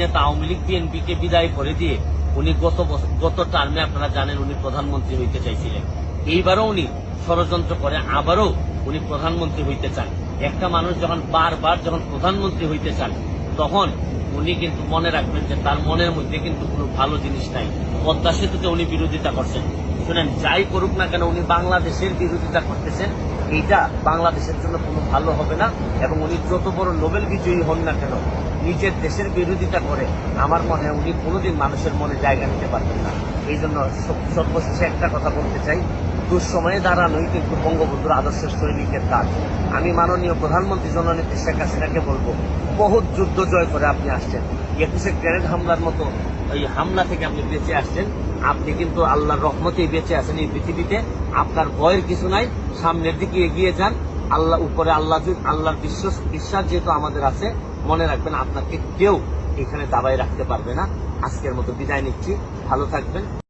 নেতা আওয়ামী লীগ বিএনপিকে বিদায় করে দিয়ে উনি গত গত টার্মে আপনারা জানেন উনি প্রধানমন্ত্রী হইতে চাইছিলেন। এইবারও উনি ষড়যন্ত্র করে, আবারও উনি প্রধানমন্ত্রী হইতে চান। একটা মানুষ যখন বারবার যখন প্রধানমন্ত্রী হইতে চান, তখন উনি কিন্তু মনে রাখবেন যে তার মনের মধ্যে কিন্তু কোনো ভালো জিনিস নাই। পদ্মা সেতুতে উনি বিরোধিতা করছেন। শুনেন, যাই করুক না কেন উনি বাংলাদেশের বিরোধিতা করতেছেন। এইটা বাংলাদেশের জন্য কোনো ভালো হবে না এবং উনি যত বড় নোবেল বিজয়ী হন না কেন নিজের দেশের বিরোধিতা করে, আমার মনে হয় উনি কোনোদিন মানুষের মনে জায়গা নিতে পারবেন না। এই জন্য সর্বশেষে একটা কথা বলতে চাই, দুঃসময়ে দাঁড়ানোই কিন্তু বঙ্গবন্ধুর আদর্শের সৈনিকের কাজ। আমি মাননীয় প্রধানমন্ত্রী জননেত্রী শেখ হাসিনাকে বলব, বহুত যুদ্ধ জয় করে আপনি আসছেন। একুশে গ্রেনেড হামলার মতো এই হামলা থেকে আপনি বেঁচে আসছেন। আপনি কিন্তু আল্লাহর রহমতেই বেঁচে আছেন এই পৃথিবীতে। আপনার ভয়ের কিছু নাই, সামনের দিকে এগিয়ে যান। আল্লাহ উপরে আল্লাহ আল্লাহর বিশ্বাস বিশ্বাস যেহেতু আমাদের আছে, মনে রাখবেন আপনাকে কেউ এখানে দাবাই রাখতে পারবে না। আজকের মতো বিদায় নিচ্ছি। ভালো থাকবেন।